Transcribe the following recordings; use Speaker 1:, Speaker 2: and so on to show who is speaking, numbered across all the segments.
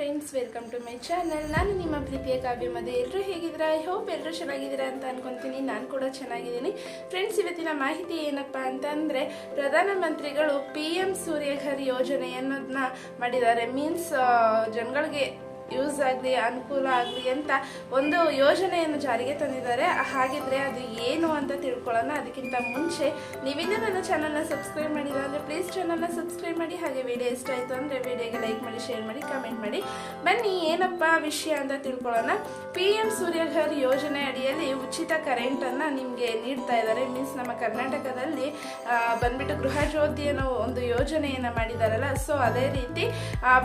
Speaker 1: Friends welcome to my channel ನಾನು ನಿಮ್ಮ ಪ್ರೀತಿಯ ಕಾವ್ಯ ಮದುವೆ ಎಲ್ಲರೂ ಹೇಗಿದ್ದೀರಾ? ಐ ಹೋಪ್ ಎಲ್ಲರೂ ಚೆನ್ನಾಗಿದ್ದೀರಾ ಅಂತ ಅನ್ಕೊಂತೀನಿ. ನಾನು ಕೂಡ ಚೆನ್ನಾಗಿದ್ದೀನಿ. ಫ್ರೆಂಡ್ಸ್ ಇವತ್ತಿನ ಮಾಹಿತಿ ಏನಪ್ಪ ಅಂತಂದರೆ, ಪ್ರಧಾನಮಂತ್ರಿಗಳು ಪಿ ಎಂ ಸೂರ್ಯಘರ್ ಯೋಜನೆಯನ್ನೋದನ್ನ ಮಾಡಿದ್ದಾರೆ. ಮೀನ್ಸ್ ಜನಗಳಿಗೆ ಯೂಸ್ ಆಗಲಿ, ಅನುಕೂಲ ಆಗಲಿ ಅಂತ ಒಂದು ಯೋಜನೆಯನ್ನು ಜಾರಿಗೆ ತಂದಿದ್ದಾರೆ. ಹಾಗಿದ್ರೆ ಅದು ಏನು ಅಂತ ತಿಳ್ಕೊಳ್ಳೋಣ. ಅದಕ್ಕಿಂತ ಮುಂಚೆ ನೀವಿನ್ನೂ ನನ್ನ ಚಾನಲ್ನ ಸಬ್ಸ್ಕ್ರೈಬ್ ಮಾಡಿಲ್ಲ ಅಂದರೆ ಪ್ಲೀಸ್ ಚಾನಲ್ನ ಸಬ್ಸ್ಕ್ರೈಬ್ ಮಾಡಿ. ಹಾಗೆ ವಿಡಿಯೋ ಇಷ್ಟ ಆಯಿತು ಅಂದರೆ ವಿಡಿಯೋಗೆ ಲೈಕ್ ಮಾಡಿ ಶೇರ್ ಮಾಡಿ ಕಮೆಂಟ್ ಮಾಡಿ. ಬನ್ನಿ, ಏನಪ್ಪ ವಿಷಯ ಅಂತ ತಿಳ್ಕೊಳ್ಳೋಣ. ಪಿ ಎಂ ಸೂರ್ಯಘರ್ ಯೋಜನೆ ಅಡಿಯಲ್ಲಿ ಉಚಿತ ಕರೆಂಟನ್ನು ನಿಮಗೆ ನೀಡ್ತಾ ಇದ್ದಾರೆ. ಮೀನ್ಸ್ ನಮ್ಮ ಕರ್ನಾಟಕದಲ್ಲಿ ಬಂದ್ಬಿಟ್ಟು ಗೃಹ ಜ್ಯೋತಿ ಅನ್ನೋ ಒಂದು ಯೋಜನೆಯನ್ನು ಮಾಡಿದಾರಲ್ಲ. ಸೊ ಅದೇ ರೀತಿ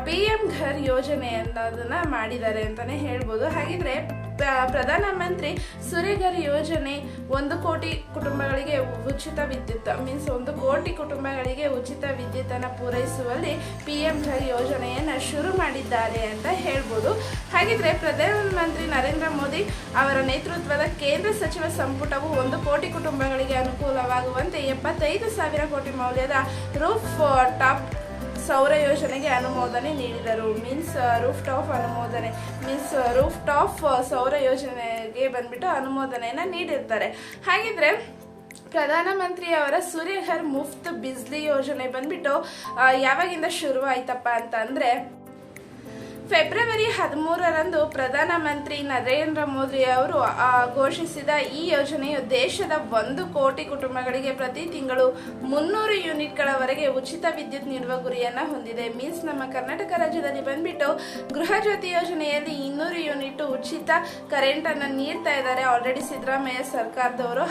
Speaker 1: ಪಿ ಎಂ ಘರ್ ಯೋಜನೆ ಅನ್ನೋದನ್ನ ಮಾಡಿದ್ದಾರೆ ಅಂತಾನೆ ಹೇಳ್ಬೋದು. ಹಾಗಿದ್ರೆ ಪ್ರ- ಪ್ರಧಾನಮಂತ್ರಿ ಸುರೇಗರ್ ಯೋಜನೆ ಒಂದು ಕೋಟಿ ಕುಟುಂಬಗಳಿಗೆ ಉಚಿತ ವಿದ್ಯುತ್ ಮೀನ್ಸ್ ಒಂದು ಕೋಟಿ ಕುಟುಂಬಗಳಿಗೆ ಉಚಿತ ವಿದ್ಯುತ್ತನ್ನು ಪೂರೈಸುವಲ್ಲಿ ಪಿ ಎಂ ಘರ್ ಯೋಜನೆಯನ್ನು ಶುರು ಮಾಡಿದ್ದಾರೆ ಅಂತ ಹೇಳ್ಬೋದು. ಹಾಗಿದ್ರೆ, ಪ್ರಧಾನಮಂತ್ರಿ ನರೇಂದ್ರ ಮೋದಿ ಅವರ ನೇತೃತ್ವದ ಕೇಂದ್ರ ಸಚಿವ ಸಂಪುಟವು ಒಂದು ಕೋಟಿ ಕುಟುಂಬಗಳಿಗೆ ಅನುಕೂಲವಾಗುವಂತೆ ಎಪ್ಪತ್ತೈದು ಸಾವಿರ ಕೋಟಿ ಮೌಲ್ಯದ ರೂಫ್ ಟಾಪ್ ಸೌರ ಯೋಜನೆಗೆ ಅನುಮೋದನೆ ನೀಡಿದರು. ಮೀನ್ಸ್ ರೂಫ್ ಟಾಪ್ ಅನುಮೋದನೆ, ಮೀನ್ಸ್ ರೂಫ್ ಟಾಪ್ ಸೌರ ಯೋಜನೆಗೆ ಬಂದ್ಬಿಟ್ಟು ಅನುಮೋದನೆಯನ್ನು ನೀಡಿರ್ತಾರೆ. ಹಾಗಿದ್ರೆ ಪ್ರಧಾನಮಂತ್ರಿಯವರ ಸೂರ್ಯಘರ್ ಮುಫ್ತ್ ಬಿಜ್ಲಿ ಯೋಜನೆ ಬಂದ್ಬಿಟ್ಟು ಯಾವಾಗಿಂದ ಶುರುವಾಯ್ತಪ್ಪ ಅಂತ ಅಂದ್ರೆ ಫೆಬ್ರವರಿ ಹದಿಮೂರರಂದು ಪ್ರಧಾನಮಂತ್ರಿ ನರೇಂದ್ರ ಮೋದಿ ಅವರು ಘೋಷಿಸಿದ ಈ ಯೋಜನೆಯು ದೇಶದ ಒಂದು ಕೋಟಿ ಕುಟುಂಬಗಳಿಗೆ ಪ್ರತಿ ತಿಂಗಳು ಮುನ್ನೂರು ಯೂನಿಟ್ಗಳವರೆಗೆ ಉಚಿತ ವಿದ್ಯುತ್ ನೀಡುವ ಗುರಿಯನ್ನು ಹೊಂದಿದೆ. ಮೀನ್ಸ್ ನಮ್ಮ ಕರ್ನಾಟಕ ರಾಜ್ಯದಲ್ಲಿ ಬಂದ್ಬಿಟ್ಟು ಗೃಹ ಜ್ಯೋತಿ ಯೋಜನೆಯಲ್ಲಿ ಇನ್ನೂರು ಯೂನಿಟ್ ಉಚಿತ ಕರೆಂಟ್ ಅನ್ನ ನೀಡ್ತಾ ಇದ್ದಾರೆ. ಆಲ್ರೆಡಿ ಸಿದ್ದರಾಮಯ್ಯ ಸರ್ಕಾರದವರು.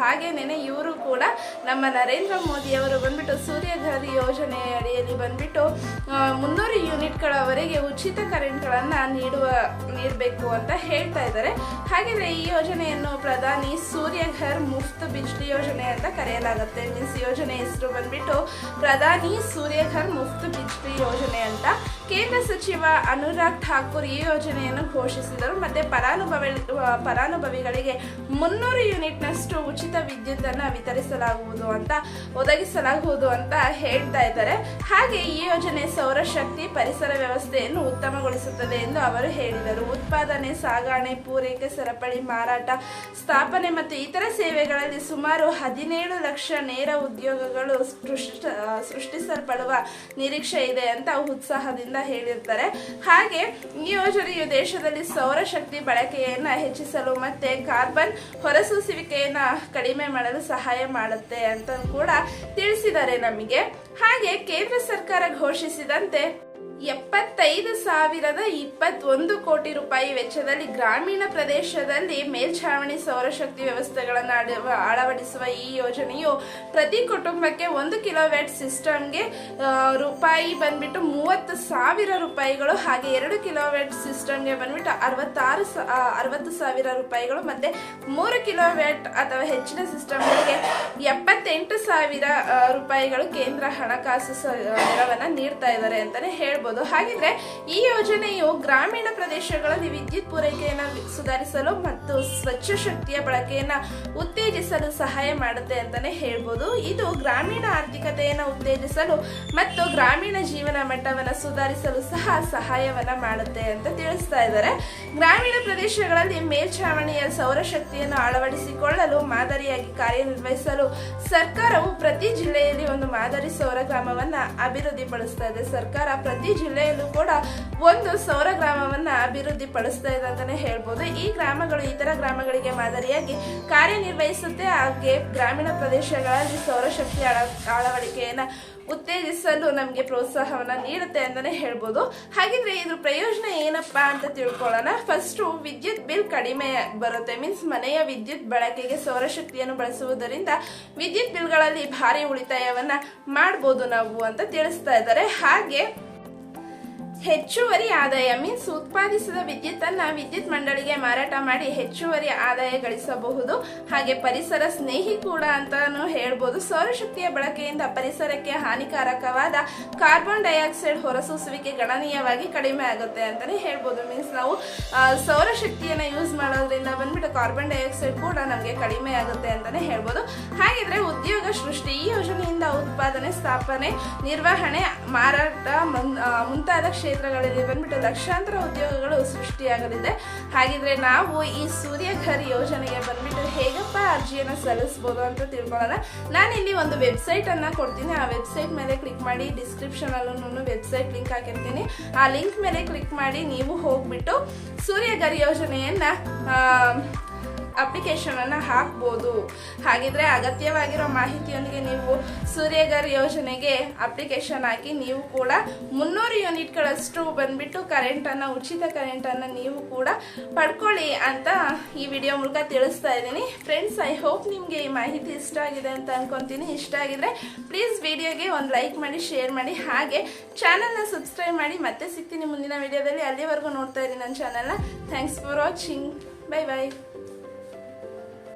Speaker 1: ಹಾಗೇನೇ ಇವರು ಕೂಡ ನಮ್ಮ ನರೇಂದ್ರ ಮೋದಿ ಅವರು ಬಂದ್ಬಿಟ್ಟು ಸೂರ್ಯಘರಿ ಯೋಜನೆಯ ಅಡಿಯಲ್ಲಿ ಬಂದ್ಬಿಟ್ಟು ಮುನ್ನೂರು ಯೂನಿಟ್ಗಳವರೆಗೆ ಉಚಿತ ಕರೆಂಟ್ಗಳನ್ನು ನೀಡುವ, ನೀಡಬೇಕು ಅಂತ ಹೇಳ್ತಾ ಇದ್ದಾರೆ. ಹಾಗೆಯೇ ಈ ಯೋಜನೆಯನ್ನು ಪ್ರಧಾನಿ ಸೂರ್ಯಘರ್ ಮುಫ್ತ್ ಬಿಜ್ಲಿ ಯೋಜನೆ ಅಂತ ಕರೆಯಲಾಗುತ್ತೆ. ಮೀನ್ಸ್ ಯೋಜನೆ ಹೆಸರು ಬಂದ್ಬಿಟ್ಟು ಪ್ರಧಾನಿ ಸೂರ್ಯಘರ್ ಮುಫ್ತ್ ಬಿಜ್ಲಿ ಯೋಜನೆ ಅಂತ. ಕೇಂದ್ರ ಸಚಿವ ಅನುರಾಗ್ ಠಾಕೂರ್ ಈ ಯೋಜನೆಯನ್ನು ಘೋಷಿಸಿದರು. ಮತ್ತೆ ಫಲಾನುಭವಿ ಫಲಾನುಭವಿಗಳಿಗೆ ಮುನ್ನೂರು ಯೂನಿಟ್ನಷ್ಟು ಉಚಿತ ವಿದ್ಯುತ್ ಅನ್ನ ವಿತರಿಸಲಾಗುವುದು ಅಂತ, ಒದಗಿಸಲಾಗುವುದು ಅಂತ ಹೇಳ್ತಾ ಇದ್ದಾರೆ. ಹಾಗೆ ಈ ಯೋಜನೆ ಸೌರಶಕ್ತಿ ಪರಿಸರ ವ್ಯವಸ್ಥೆಯನ್ನು ಉತ್ತಮಗೊಳಿಸುತ್ತದೆ ಎಂದು ಅವರು ಹೇಳಿದರು. ಉತ್ಪಾದನೆ, ಸಾಗಣೆ, ಪೂರೈಕೆ, ಸರಪಳಿ, ಮಾರಾಟ, ಸ್ಥಾಪನೆ ಮತ್ತು ಇತರ ಸೇವೆಗಳಲ್ಲಿ ಸುಮಾರು ಹದಿನೇಳು ಲಕ್ಷ ನೇರ ಉದ್ಯೋಗಗಳು ಸೃಷ್ಟ, ಸೃಷ್ಟಿಸಲ್ಪಡುವ ನಿರೀಕ್ಷೆ ಇದೆ ಅಂತ ಉತ್ಸಾಹದಿಂದ ಹೇಳಿರ್ತಾರೆ ಹಾಗೆ ಈ ಯೋಜನೆಯು ದೇಶದಲ್ಲಿ ಸೌರಶಕ್ತಿ ಬಳಕೆಯನ್ನು ಹೆಚ್ಚಿಸಲು ಮತ್ತೆ ಕಾರ್ಬನ್ ಹೊರಸೂಸುವಿಕೆಯನ್ನು ಕಡಿಮೆ ಮಾಡಲು ಸಹಾಯ ಮಾಡುತ್ತೆ ಅಂತ ಕೂಡ ತಿಳಿಸಿದ್ದಾರೆ ನಮಗೆ. ಹಾಗೆ ಕೇಂದ್ರ ಸರ್ಕಾರ ಘೋಷಿಸಿದಂತೆ ಎಪ್ಪತ್ತೈದು ಸಾವಿರದ ಇಪ್ಪತ್ತೊಂದು ಕೋಟಿ ರೂಪಾಯಿ ವೆಚ್ಚದಲ್ಲಿ ಗ್ರಾಮೀಣ ಪ್ರದೇಶದಲ್ಲಿ ಮೇಲ್ಛಾವಣಿ ಸೌರಶಕ್ತಿ ವ್ಯವಸ್ಥೆಗಳನ್ನು ಅಳ- ಅಳವಡಿಸುವ ಈ ಯೋಜನೆಯು ಪ್ರತಿ ಕುಟುಂಬಕ್ಕೆ ಒಂದು ಕಿಲೋವ್ಯಾಟ್ ಸಿಸ್ಟಮ್ಗೆ ರೂಪಾಯಿ ಬಂದ್ಬಿಟ್ಟು ಮೂವತ್ತು ಸಾವಿರ ರೂಪಾಯಿಗಳು ಹಾಗೆ ಎರಡು ಕಿಲೋವ್ಯಾಟ್ ಸಿಸ್ಟಮ್ಗೆ ಬಂದ್ಬಿಟ್ಟು ಅರವತ್ತಾರು ಅರವತ್ತು ಸಾವಿರ ರೂಪಾಯಿಗಳು ಮತ್ತೆ ಮೂರು ಕಿಲೋವ್ಯಾಟ್ ಅಥವಾ ಹೆಚ್ಚಿನ ಸಿಸ್ಟಮ್ಗಳಿಗೆ ಎಪ್ಪತ್ತೆಂಟು ಸಾವಿರ ರೂಪಾಯಿಗಳು ಕೇಂದ್ರ ಹಣಕಾಸು ನೆರವನ್ನ ನೀಡ್ತಾ ಇದ್ದಾರೆ ಅಂತಲೇ ಹೇಳ್ಬೋದು. ಹಾಗಿದ್ರೆ ಈ ಯೋಜನೆಯು ಗ್ರಾಮೀಣ ಪ್ರದೇಶಗಳಲ್ಲಿ ವಿದ್ಯುತ್ ಪೂರೈಕೆಯನ್ನು ಸುಧಾರಿಸಲು ಮತ್ತು ಸ್ವಚ್ಛ ಶಕ್ತಿಯ ಬಳಕೆಯನ್ನು ಉತ್ತೇಜಿಸಲು ಸಹಾಯ ಮಾಡುತ್ತೆ ಅಂತಾನೆ ಹೇಳ್ಬೋದು. ಇದು ಗ್ರಾಮೀಣ ಆರ್ಥಿಕತೆಯನ್ನು ಉತ್ತೇಜಿಸಲು ಮತ್ತು ಗ್ರಾಮೀಣ ಜೀವನ ಮಟ್ಟವನ್ನು ಸುಧಾರಿಸಲು ಸಹ ಸಹಾಯವನ್ನ ಮಾಡುತ್ತೆ ಅಂತ ತಿಳಿಸ್ತಾ ಇದ್ದಾರೆ. ಗ್ರಾಮೀಣ ಪ್ರದೇಶಗಳಲ್ಲಿ ಮೇಲ್ಛಾವಣಿಯ ಸೌರಶಕ್ತಿಯನ್ನು ಅಳವಡಿಸಿಕೊಳ್ಳಲು, ಮಾದರಿಯಾಗಿ ಕಾರ್ಯನಿರ್ವಹಿಸಲು ಸರ್ಕಾರವು ಪ್ರತಿ ಜಿಲ್ಲೆಯಲ್ಲಿ ಒಂದು ಮಾದರಿ ಸೌರ ಗ್ರಾಮವನ್ನ ಅಭಿವೃದ್ಧಿಪಡಿಸ್ತಾ ಇದೆ. ಸರ್ಕಾರ ಪ್ರತಿ ಜಿಲ್ಲೆಯಲ್ಲೂ ಕೂಡ ಒಂದು ಸೌರ ಗ್ರಾಮವನ್ನ ಅಭಿವೃದ್ಧಿಪಡಿಸ್ತಾ ಇದೆ ಅಂತಾನೆ ಹೇಳ್ಬೋದು. ಈ ಗ್ರಾಮಗಳು ಇತರ ಗ್ರಾಮಗಳಿಗೆ ಮಾದರಿಯಾಗಿ ಕಾರ್ಯನಿರ್ವಹಿಸುತ್ತೆ. ಹಾಗೆ ಗ್ರಾಮೀಣ ಪ್ರದೇಶಗಳಲ್ಲಿ ಸೌರಶಕ್ತಿ ಅಳ, ಅಳವಡಿಕೆಯನ್ನು ಉತ್ತೇಜಿಸಲು ನಮಗೆ ಪ್ರೋತ್ಸಾಹವನ್ನ ನೀಡುತ್ತೆ ಅಂತಾನೆ ಹೇಳ್ಬೋದು. ಹಾಗಿದ್ರೆ ಇದ್ರ ಪ್ರಯೋಜನ ಏನಪ್ಪಾ ಅಂತ ತಿಳ್ಕೊಳ್ಳೋಣ. ಫಸ್ಟ್ ವಿದ್ಯುತ್ ಬಿಲ್ ಕಡಿಮೆ ಬರುತ್ತೆ. ಮೀನ್ಸ್ ಮನೆಯ ವಿದ್ಯುತ್ ಬಳಕೆಗೆ ಸೌರಶಕ್ತಿಯನ್ನು ಬಳಸುವುದರಿಂದ ವಿದ್ಯುತ್ ಬಿಲ್ಗಳಲ್ಲಿ ಭಾರಿ ಉಳಿತಾಯವನ್ನ ಮಾಡ್ಬೋದು ನಾವು ಅಂತ ತಿಳಿಸ್ತಾ ಇದ್ದಾರೆ. ಹಾಗೆ ಹೆಚ್ಚುವರಿ ಆದಾಯ ಮೀನ್ಸ್ ಉತ್ಪಾದಿಸಿದ ವಿದ್ಯುತ್ತನ್ನ ವಿದ್ಯುತ್ ಮಂಡಳಿಗೆ ಮಾರಾಟ ಮಾಡಿ ಹೆಚ್ಚುವರಿ ಆದಾಯ ಗಳಿಸಬಹುದು. ಹಾಗೆ ಪರಿಸರ ಸ್ನೇಹಿ ಕೂಡ ಅಂತಾನು ಹೇಳ್ಬೋದು. ಸೌರಶಕ್ತಿಯ ಬಳಕೆಯಿಂದ ಪರಿಸರಕ್ಕೆ ಹಾನಿಕಾರಕವಾದ ಕಾರ್ಬನ್ ಡೈಆಕ್ಸೈಡ್ ಹೊರಸೂಸುವಿಕೆ ಗಣನೀಯವಾಗಿ ಕಡಿಮೆ ಆಗುತ್ತೆ ಅಂತಾನೆ ಹೇಳ್ಬೋದು. ಮೀನ್ಸ್ ನಾವು ಸೌರಶಕ್ತಿಯನ್ನ ಯೂಸ್ ಮಾಡೋದ್ರಿಂದ ಬಂದ್ಬಿಟ್ಟು ಕಾರ್ಬನ್ ಡೈಆಕ್ಸೈಡ್ ಕೂಡ ನಮಗೆ ಕಡಿಮೆ ಆಗುತ್ತೆ ಅಂತಾನೆ ಹೇಳ್ಬೋದು. ಹಾಗಿದ್ರೆ ಉದ್ಯೋಗ ಸೃಷ್ಟಿ, ಈ ಯೋಜನೆಯಿಂದ ಉತ್ಪಾದನೆ, ಸ್ಥಾಪನೆ, ನಿರ್ವಹಣೆ, ಮಾರಾಟ ಮುಂತಾದ ಕ್ಷೇತ್ರ ಕ್ಷೇತ್ರಗಳಲ್ಲಿ ಬಂದ್ಬಿಟ್ಟು ಲಕ್ಷಾಂತರ ಉದ್ಯೋಗಗಳು ಸೃಷ್ಟಿಯಾಗಲಿದೆ. ಹಾಗಿದ್ರೆ ನಾವು ಈ ಸೂರ್ಯಘರ್ ಯೋಜನೆಗೆ ಬಂದ್ಬಿಟ್ಟು ಹೇಗಪ್ಪ ಅರ್ಜಿಯನ್ನು ಸಲ್ಲಿಸ್ಬೋದು ಅಂತ ತಿಳ್ಕೊಳ್ಳೋಣ. ಇಲ್ಲಿ ಒಂದು ವೆಬ್ಸೈಟ್ ಅನ್ನ ಕೊಡ್ತೀನಿ. ಆ ವೆಬ್ಸೈಟ್ ಮೇಲೆ ಕ್ಲಿಕ್ ಮಾಡಿ ಡಿಸ್ಕ್ರಿಪ್ಷನ್ ಅಲ್ಲೂ ವೆಬ್ಸೈಟ್ ಲಿಂಕ್ ಹಾಕಿರ್ತೀನಿ. ಆ ಲಿಂಕ್ ಮೇಲೆ ಕ್ಲಿಕ್ ಮಾಡಿ ನೀವು ಹೋಗ್ಬಿಟ್ಟು ಸೂರ್ಯಘರ್ ಯೋಜನೆಯನ್ನ ಅಪ್ಲಿಕೇಶನ್ ಅನ್ನ ಹಾಕ್ಬೋದು. ಹಾಗಿದ್ರೆ ಅಗತ್ಯವಾಗಿರೋ ಮಾಹಿತಿಯೊಂದಿಗೆ ನೀವು ಸೂರ್ಯಗರ್ ಯೋಜನೆಗೆ ಅಪ್ಲಿಕೇಶನ್ ಹಾಕಿ ನೀವು ಕೂಡ ಮುನ್ನೂರು ಯೂನಿಟ್ಗಳಷ್ಟು ಬಂದ್ಬಿಟ್ಟು ಕರೆಂಟನ್ನು ಉಚಿತ ಕರೆಂಟನ್ನು ನೀವು ಕೂಡ ಪಡ್ಕೊಳ್ಳಿ ಅಂತ ಈ ವಿಡಿಯೋ ಮೂಲಕ ತಿಳಿಸ್ತಾ ಇದ್ದೀನಿ. ಫ್ರೆಂಡ್ಸ್ ಐ ಹೋಪ್ ನಿಮಗೆ ಈ ಮಾಹಿತಿ ಇಷ್ಟ ಆಗಿದೆ ಅಂತ ಅನ್ಕೊಂತೀನಿ. ಇಷ್ಟ ಆಗಿದ್ರೆ ಪ್ಲೀಸ್ ವಿಡಿಯೋಗೆ ಒಂದು ಲೈಕ್ ಮಾಡಿ ಶೇರ್ ಮಾಡಿ. ಹಾಗೆ ಚಾನಲ್ನ ಸಬ್ಸ್ಕ್ರೈಬ್ ಮಾಡಿ. ಮತ್ತೆ ಸಿಗ್ತೀನಿ ಮುಂದಿನ ವಿಡಿಯೋದಲ್ಲಿ ಅಲ್ಲಿವರೆಗೂ ನೋಡ್ತಾ ಇದ್ದೀನಿ ನನ್ನ ಚಾನಲ್ನ thanks for watching bye bye